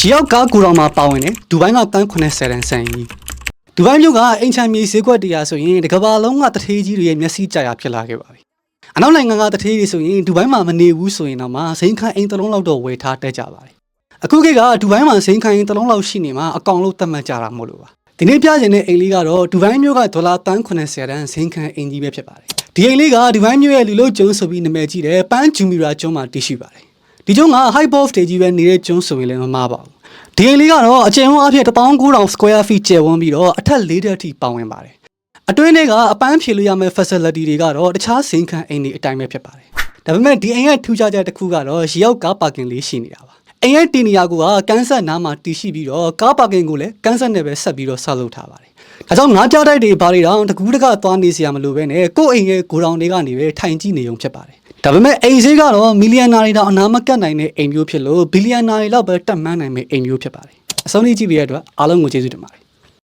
ရှီရောက်ကားကိုတော်မှာပါဝင်တယ်ဒူဘိုင်းကတန်း80တန်ဆန်ကြီးဒူဘိုင်းမြို့ကအင်ချန်မြေဈေးကွက်တရားဆိုရင်တစ်ကမ္ဘာလုံးကတထေးကြီးတွေရဲ့မျက်စိကြာရဖြစ်လာခဲ့ပါပြီအနောက်နိုင်ငံကတထေးတွေဆိုရင်ဒူဘိုင်းမှာမနေဘူးဆိုရင်တော့မှစိန်ခန့်အိမ်တစ်လုံးလောက်တော့ဝယ်ထားတက်ကြပါတယ်အခုခေတ်ကဒူဘိုင်းမှာစိန်ခန့်အိမ်တစ်လုံးလောက်ရှိနေမှာအကောင်လို့သတ်မှတ်ကြတာမို့လို့ပါဒီနေ့ပြခြင်းတဲ့အိမ်လေးကတော့ဒူဘိုင်းမြို့ကဒေါ်လာတန်း80တန်စိန်ခန့်အိမ်ကြီးပဲဖြစ်ပါတယ်ဒီအိမ်လေးကဒူဘိုင်းမြို့ရဲ့လူလို့ကျုံဆိုပြီးနာမည်ကြီးတယ်ပန်းဂျူမီရာကျွန်းမှာတည်ရှိပါတယ် ဒီကျုံက high box တေကြီးပဲနေတဲ့ကျုံဆိုရင်လည်းမမှားပါဘူးဒီအိမ်လေးကတော့အကျဉ်းဝန်းအဖြစ်19000 square feet ကျယ်ဝန်းပြီးတော့အထက်၄တက်အထိပေါင်ဝင်ပါတယ်အတွင်းထဲကအပန်းဖြေလို့ရမယ့် facility တွေကတော့တခြားစိန်ခံအိမ်တွေအတိုင်းပဲဖြစ်ပါတယ်ဒါပေမဲ့ဒီအိမ်ရဲ့ထူးခြားချက်တစ်ခုကတော့ရေရောက်ကားပါကင်လေးရှိနေတာပါအိမ်ရဲ့တင်နေရာကကန်းဆက်နားမှာတည်ရှိပြီးတော့ကားပါကင်ကိုလည်းကန်းဆက်နဲ့ပဲဆက်ပြီးတော့ဆောက်လုပ်ထားပါတယ်ဒါကြောင့်ငါးပြတိုက်တွေဘာတွေတောင်တကူးတကသွားနေစရာမလိုပဲနဲ့ကိုယ့်အိမ်ရဲ့ဂိုဒေါင်တွေကနေပဲထိုင်ကြည့်နေုံဖြစ်ပါတယ် ဒါပေမဲ့အိမ်ဈေးကတော့မီလီယံနာတွေတောင်အနာမကတ်နိုင်တဲ့အိမ်မျိုးဖြစ်လို့ဘီလီယံနာတွေလောက်ပဲတက်မှန်းနိုင်မယ့်အိမ်မျိုးဖြစ်ပါတယ်အဆုံးထိကြည့်ပြီးရတဲ့အတွက်အားလုံးကိုကျေးဇူးတင်ပါတယ်